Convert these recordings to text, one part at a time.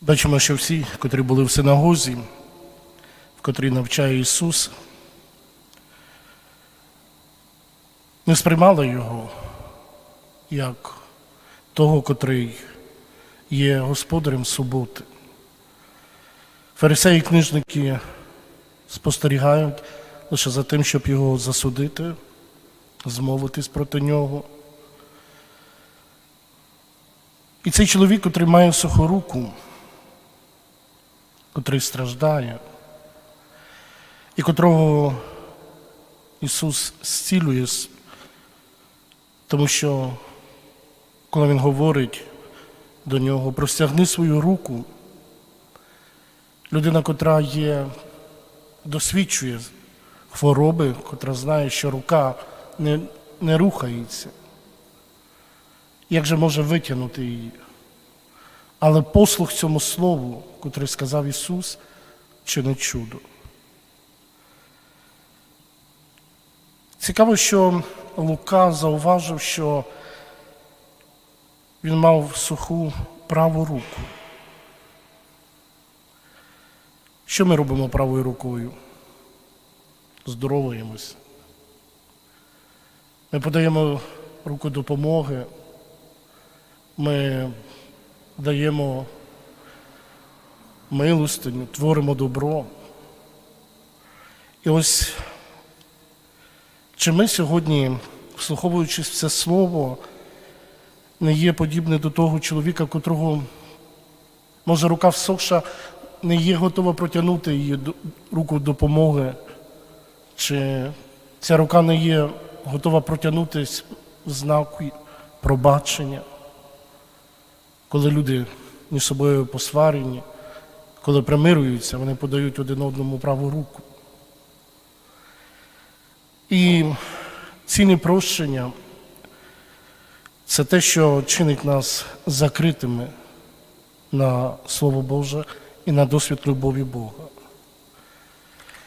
Бачимо, що всі, котрі були в синагозі, в котрій навчає Ісус, не сприймали Його як того, котрий є господарем суботи. Фарисеї і книжники спостерігають лише за тим, щоб його засудити, змовитись проти нього. І цей чоловік, котрий має суху руку, котрий страждає, і котрого Ісус зцілює, тому що коли Він говорить до нього, простягни свою руку, людина, котра є, досвідчує хвороби, котра знає, що рука не, не рухається. Як же може витягнути її? Але послух цьому слову, котре сказав Ісус, чинить чудо. Цікаво, що Лука зауважив, що він мав суху праву руку. Що ми робимо правою рукою? Здоровуємося. Ми подаємо руку допомоги, ми даємо милостиню, творимо добро. І ось чи ми сьогодні, вслуховуючись в це слово, не є подібне до того чоловіка, котрого, може, рука всохша, не є готова протягнути її руку допомоги, чи ця рука не є готова протягнутися в знаку пробачення, коли люди між собою посварені, коли примирюються, вони подають один одному праву руку. І ці непрощення це те, що чинить нас закритими на Слово Боже і на досвід любові Бога.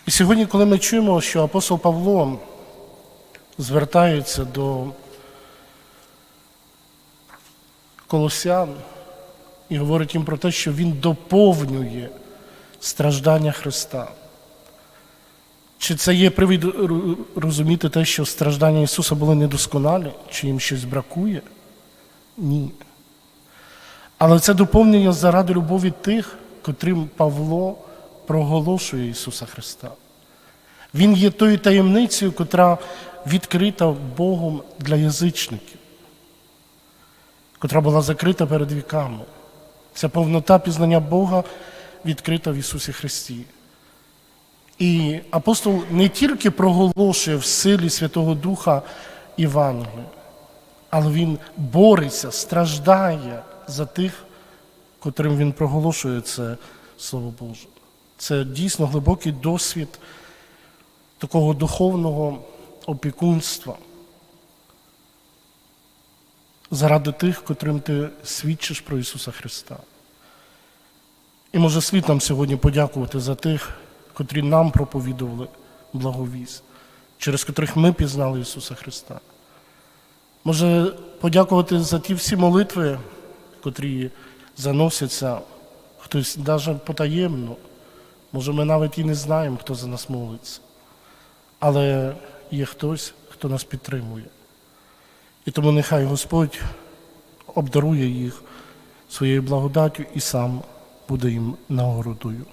І сьогодні, коли ми чуємо, що апостол Павло звертається до колосян і говорить їм про те, що він доповнює страждання Христа. Чи це є привід розуміти те, що страждання Ісуса були недосконалі, чи їм щось бракує? Ні. Але це доповнення заради любові тих, котрим Павло проголошує Ісуса Христа. Він є тою таємницею, котра відкрита Богом для язичників, котра була закрита перед віками. Ця повнота пізнання Бога відкрита в Ісусі Христі. І апостол не тільки проголошує в силі Святого Духа Євангелію, але він бореться, страждає за тих, котрим він проголошує це Слово Боже. Це дійсно глибокий досвід такого духовного опікунства заради тих, котрим ти свідчиш про Ісуса Христа. І може слід нам сьогодні подякувати за тих, котрі нам проповідували благовість, через котрих ми пізнали Ісуса Христа. Може подякувати за ті всі молитви, котрі заносяться, хтось навіть потаємно. Може, ми навіть і не знаємо, хто за нас молиться. Але є хтось, хто нас підтримує. І тому нехай Господь обдарує їх своєю благодаттю і сам буде їм нагородою.